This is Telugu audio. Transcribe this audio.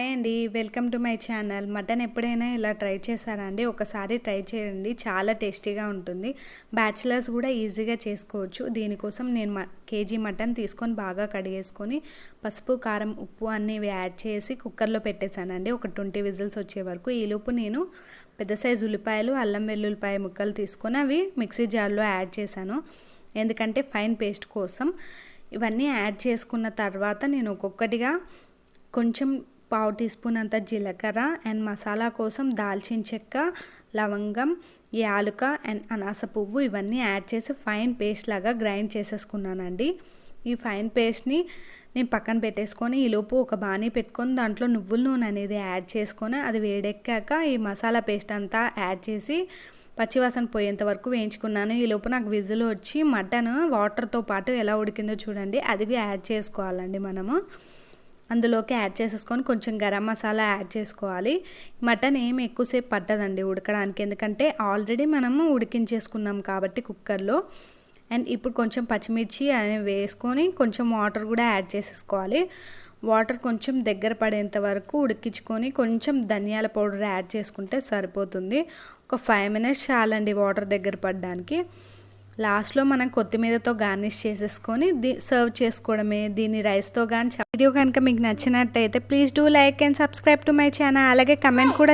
హాయ్ అండి welcome to my channel. Mutton ఎప్పుడైనా ఇలా ట్రై చేశారా అండి? ఒకసారి ట్రై చేయండి చాలా టేస్టీగా ఉంటుంది. బ్యాచిలర్స్ కూడా ఈజీగా చేసుకోవచ్చు. దీనికోసం నేను మ కేజీ మటన్ తీసుకొని బాగా కడిగేసుకొని పసుపు కారం ఉప్పు అన్నీ యాడ్ చేసి కుక్కర్లో పెట్టేశానండి. ఒక ట్వంటీ విజిల్స్ వచ్చే వరకు. ఈలోపు నేను పెద్ద సైజు ఉల్లిపాయలు అల్లం వెల్లుల్లిపాయ ముక్కలు తీసుకొని అవి మిక్సీ జార్లో యాడ్ చేశాను. ఎందుకంటే ఫైన్ పేస్ట్ కోసం. ఇవన్నీ యాడ్ చేసుకున్న తర్వాత నేను ఒక్కొక్కటిగా కొంచెం పావు టీ స్పూన్ అంత జీలకర్ర అండ్ మసాలా కోసం దాల్చిన చెక్క లవంగం యాలుక అండ్ అనాస పువ్వు ఇవన్నీ యాడ్ చేసి ఫైన్ పేస్ట్ లాగా గ్రైండ్ చేసేసుకున్నానండి. ఈ ఫైన్ పేస్ట్ని నేను పక్కన పెట్టేసుకొని ఈలోపు ఒక బాణీ పెట్టుకొని దాంట్లో నువ్వుల నూనె అనేది యాడ్ చేసుకొని అది వేడెక్కాక ఈ మసాలా పేస్ట్ అంతా యాడ్ చేసి పచ్చివాసన పోయేంత వరకు వేయించుకున్నాను. ఈ లోపు నాకు విజిల్ వచ్చి మటన్ వాటర్తో పాటు ఎలా ఉడికిందో చూడండి. అది యాడ్ చేసుకోవాలండి మనము. అందులోకి యాడ్ చేసేసుకొని కొంచెం గరం మసాలా యాడ్ చేసుకోవాలి. మటన్ ఏం ఎక్కువసేపు పట్టదండి ఉడకడానికి. ఎందుకంటే ఆల్రెడీ మనము ఉడికించేసుకున్నాం కాబట్టి కుక్కర్లో. అండ్ ఇప్పుడు కొంచెం పచ్చిమిర్చి అనేవి వేసుకొని కొంచెం వాటర్ కూడా యాడ్ చేసేసుకోవాలి. వాటర్ కొంచెం దగ్గర పడేంత వరకు ఉడికించుకొని కొంచెం ధనియాల పౌడర్ యాడ్ చేసుకుంటే సరిపోతుంది. ఒక ఫైవ్ మినిట్స్ చాలండి వాటర్ దగ్గర పడడానికి. లాస్ట్లో మనం కొత్తిమీరతో గార్నిష్ చేసేసుకొని దీ సర్వ్ చేసుకోవడమే. దీన్ని రైస్తో కానీ వీడియో కనుక మీకు నచ్చినట్టయితే please do like and subscribe to my channel. అలాగే కమెంట్ కూడా